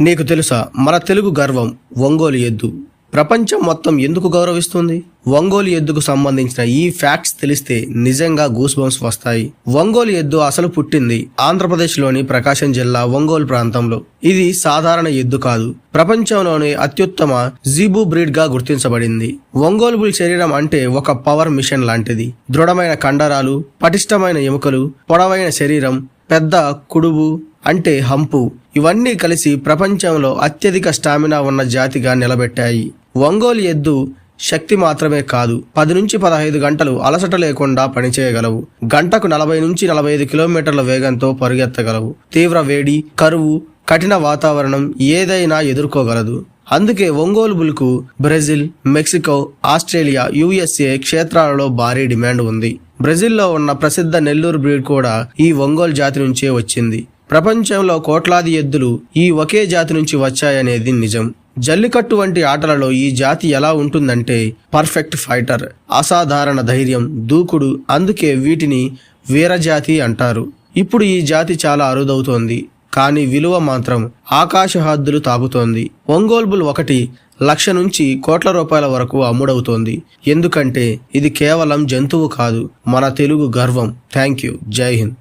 నీకు తెలుసా మన తెలుగు గర్వం ఒంగోలు ఎద్దు. ప్రపంచం మొత్తం ఎందుకు గౌరవిస్తుంది? ఒంగోలు ఎద్దుకు సంబంధించిన ఈ ఫ్యాక్ట్స్ తెలిస్తే నిజంగా గూస్ బంప్స్ వస్తాయి. ఒంగోలు ఎద్దు అసలు పుట్టింది ఆంధ్రప్రదేశ్లోని ప్రకాశం జిల్లా ఒంగోలు ప్రాంతంలో. ఇది సాధారణ ఎద్దు కాదు. ప్రపంచంలోని అత్యుత్తమ జీబు బ్రీడ్గా గుర్తించబడింది. ఒంగోలు బుల్ శరీరం అంటే ఒక పవర్ మిషన్ లాంటిది. దృఢమైన కండరాలు పటిష్టమైన ఎముకలు పొడవైన శరీరం పెద్ద కుడుబు అంటే హంపు. ఇవన్నీ కలిసి ప్రపంచంలో అత్యధిక స్టామినా ఉన్న జాతిగా నిలబెట్టాయి. ఒంగోలు ఎద్దు శక్తి మాత్రమే కాదు పది నుంచి పదహైదు గంటలు అలసట లేకుండా పనిచేయగలవు. గంటకు నలభై నుంచి నలభై ఐదు కిలోమీటర్ల వేగంతో పరుగెత్తగలవు. తీవ్ర వేడి కరువు కఠిన వాతావరణం ఏదైనా ఎదుర్కోగలదు. అందుకే ఒంగోలు బుల్కు బ్రెజిల్ మెక్సికో ఆస్ట్రేలియా యుఎస్ఏ క్షేత్రాలలో భారీ డిమాండ్ ఉంది. బ్రెజిల్లో ఉన్న ప్రసిద్ధ నెల్లూరు బ్రీడ్ కూడా ఈ ఒంగోలు జాతి నుంచే వచ్చింది. ప్రపంచంలో కోట్లాది ఎద్దులు ఈ ఒకే జాతి నుంచి వచ్చాయనేది నిజం. జల్లికట్టు వంటి ఆటలలో ఈ జాతి ఎలా ఉంటుందంటే పర్ఫెక్ట్ ఫైటర్ అసాధారణ ధైర్యం దూకుడు అందుకే వీటిని వీరజాతి అంటారు. ఇప్పుడు ఈ జాతి చాలా అరుదవుతోంది కానీ విలువ మాత్రం ఆకాశ హద్దులు తాకుతోంది ఒంగోల్బుల్ ఒకటి లక్ష నుంచి కోట్ల రూపాయల వరకు అమ్ముడవుతోంది. ఎందుకంటే ఇది కేవలం జంతువు కాదు మన తెలుగు గర్వం. థ్యాంక్ యూ జై హింద్.